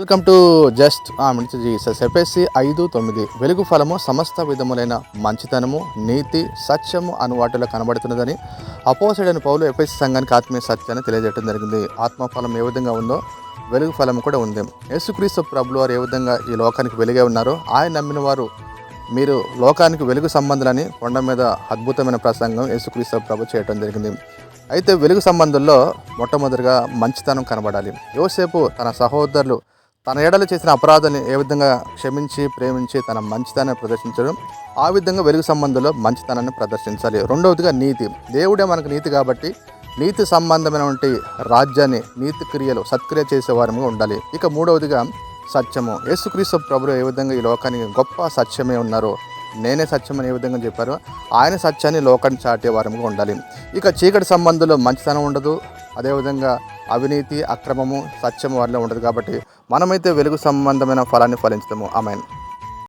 Welcome to just minutes Jesus FSC ఐదు తొమ్మిది. వెలుగు ఫలము సమస్త విధములైన మంచితనము నీతి సత్యము అను వాటిలో కనబడుతున్నదని అపోసడని పౌలు ఎఫ్ఎస్సి సంఘానికి ఆత్మీయ సత్యాన్ని తెలియజేయడం జరిగింది. ఆత్మఫలం ఏ విధంగా ఉందో వెలుగు ఫలం కూడా ఉంది. యేసుక్రీస్తు ప్రభులు వారు ఏ విధంగా ఈ లోకానికి వెలుగే ఉన్నారో ఆయన నమ్మిన వారు మీరు లోకానికి వెలుగు సంబంధాలని కొండ మీద అద్భుతమైన ప్రసంగం యేసుక్రీస్తు ప్రభు చేయటం జరిగింది. అయితే వెలుగు సంబంధంలో మొట్టమొదటిగా మంచితనం కనబడాలి. యోసేపు తన సహోదరులు తన ఏడలు చేసిన అపరాధాన్ని ఏ విధంగా క్షమించి ప్రేమించి తన మంచితనాన్ని ప్రదర్శించడం ఆ విధంగా వెలుగు సంబంధంలో మంచితనాన్ని ప్రదర్శించాలి. రెండవదిగా నీతి. దేవుడే మనకు నీతి కాబట్టి నీతి సంబంధమైనటువంటి రాజ్యాన్ని నీతి క్రియలు సత్క్రియ చేసేవారముగా ఉండాలి. ఇక మూడవదిగా సత్యము. యేసుక్రీస్తు ప్రభువు ఏ విధంగా ఈ లోకానికి గొప్ప సత్యమే ఉన్నారో నేనే సత్యం అని ఏ విధంగా చెప్పారో ఆయన సత్యాన్ని లోకాన్ని చాటే వారముగా ఉండాలి. ఇక చీకటి సంబంధంలో మంచితనం ఉండదు అదేవిధంగా అవినీతి అక్రమము సత్యము వారిలో ఉండదు కాబట్టి మనమైతే వెలుగు సంబంధమైన ఫలాన్ని ఫలించుతాము ఆమెన్.